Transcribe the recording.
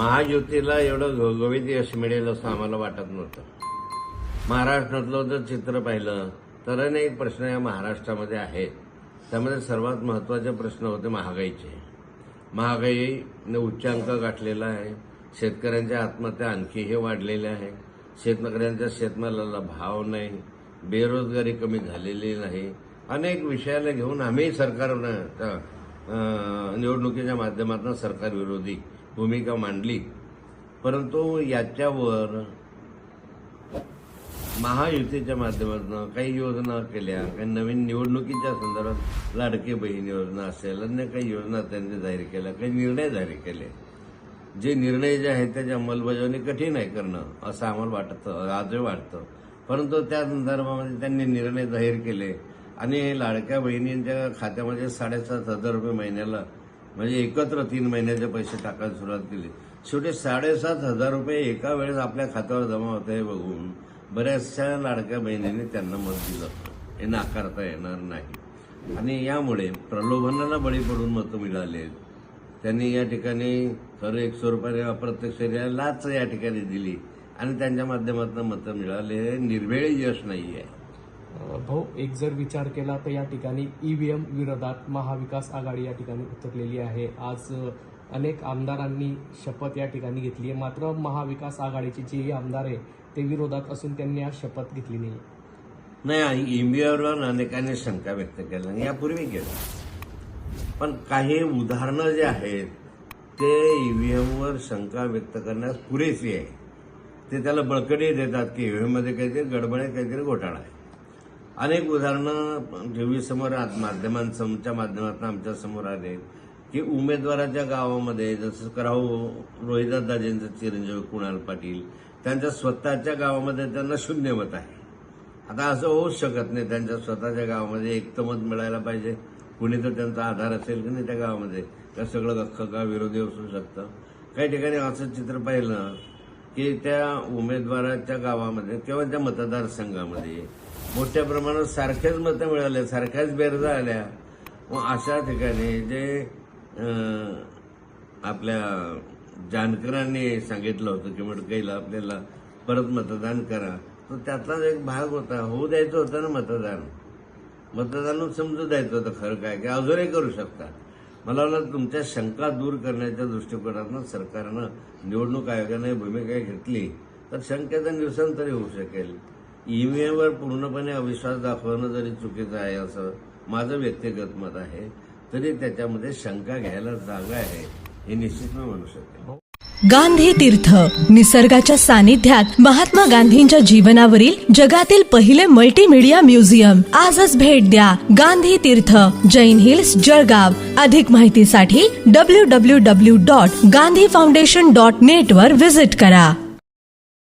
महायुतीला एवढं घवघवीत यश मिळेल असं आम्हाला वाटत नव्हतं. महाराष्ट्रातलं जर चित्र पाहिलं तर अनेक प्रश्न या महाराष्ट्रामध्ये आहेत. त्यामध्ये सर्वात महत्त्वाचे प्रश्न होते महागाईचे. महागाईने उच्चांक गाठलेला आहे. शेतकऱ्यांच्या आत्महत्या आणखीही वाढलेल्या आहे. शेतकऱ्यांच्या शेतमालाला भाव नाही. बेरोजगारी कमी झालेली नाही. अनेक विषयाला घेऊन आम्ही सरकारनं निवडणुकीच्या माध्यमातून सरकारविरोधी भूमिका मांडली. परंतु याच्यावर महायुतीच्या माध्यमातून काही योजना केल्या काही नवीन निवडणुकीच्या संदर्भात लाडके बहीण योजना असेल अन्य काही योजना त्यांनी जाहीर केल्या काही निर्णय जाहीर केले. जे निर्णय जे आहेत त्याची अंमलबजावणी कठीण आहे करणं असं आम्हाला वाटतं आजही वाटतं. परंतु त्या संदर्भामध्ये त्यांनी निर्णय जाहीर केले आणि लाडक्या बहिणींच्या खात्यामध्ये साडेसात हजार रुपये महिन्याला म्हणजे एकत्र तीन महिन्याचे पैसे टाकायला सुरुवात केली. शेवटी साडेसात हजार रुपये एका वेळेस आपल्या खात्यावर जमा होत आहे बघून बऱ्याचशा लाडक्या बहिणीने त्यांना मत दिलं. हे नाकारता येणार नाही. आणि यामुळे प्रलोभनाला बळी पडून मतं मिळाले. त्यांनी या ठिकाणी खरं एकशे रुपये अप्रत्यक्ष लाच या ठिकाणी दिली. आणि त्यांच्या माध्यमातून मतं मिळाले. हे निर्वेळी यश नाही आहे भाऊ एक जर विचार केला तर या ठिकाणी ईव्हीएम विरोधात महाविकास आघाडी या ठिकाणी उतरलेली आहे. आज अनेक आमदारांनी शपथ या ठिकाणी घेतली आहे. मात्र महाविकास आघाडीचे जेही आमदार आहे ते विरोधात असून त्यांनी आज शपथ घेतली नाही. नाही ईव्हीएमवर अनेकांनी शंका व्यक्त केल्या आणि यापूर्वी केलं पण काही उदाहरणं जे आहेत ते ईव्हीएमवर शंका व्यक्त करण्यास पुरेशी आहे. ते त्याला बळकटी देतात की ईव्हीएममध्ये काहीतरी गडबड आहे काहीतरी घोटाळा आहे. अनेक उदाहरणं टीव्हीसमोर माध्यमांच्या माध्यमातून आमच्यासमोर आले की उमेदवाराच्या गावामध्ये जसं कराऊ रोहिदादाजींचं चिरंजीव कुणाल पाटील त्यांच्या स्वतःच्या गावामध्ये त्यांना शून्य मत आहे. आता असं होऊच शकत नाही त्यांच्या स्वतःच्या गावामध्ये एक मत मिळायला पाहिजे. कुणी तर त्यांचा आधार असेल की नाही त्या गावामध्ये त्या सगळं अख्खं गाव विरोधी असू शकतं? काही ठिकाणी असं चित्र पाहिलं की त्या उमेदवाराच्या गावामध्ये किंवा त्या मतदारसंघामध्ये मोठ्या प्रमाणात सारख्याच मतं मिळाल्या सारख्याच बेरजा आल्या. मग अशा ठिकाणी जे आपल्या जानकरांनी सांगितलं होतं की मडकईला आपल्याला परत मतदान करा. तर त्यातलाच एक भाग होता. होऊ द्यायचं होतं ना मतदान. मतदान समजू द्यायचं होतं खरं काय की अजूनही करू शकता. मला वाटलं तुमच्या शंका दूर करण्याच्या दृष्टिकोनातून सरकारनं निवडणूक आयोगाने भूमिका घेतली. तर शंकेचं निरसन तरी होऊ शकेल. ईव्हीएमवर पूर्णपणे अविश्वास दाखवणं जरी चुकीचं आहे असं माझं व्यक्तिगत मत आहे तरी त्याच्यामध्ये शंका घ्यायला जागा आहे हे निश्चित मी म्हणू शकेल गांधी तीर्थ निसर्गाच्या सानिध्यात महात्मा गांधींच्या जीवनावरील जगातील पहिले मल्टीमीडिया म्युझियम आजच भेट द्या गांधी तीर्थ जैन हिल्स जळगाव. अधिक माहितीसाठी W W W dot Gandhi foundation dot net वर विजिट करा.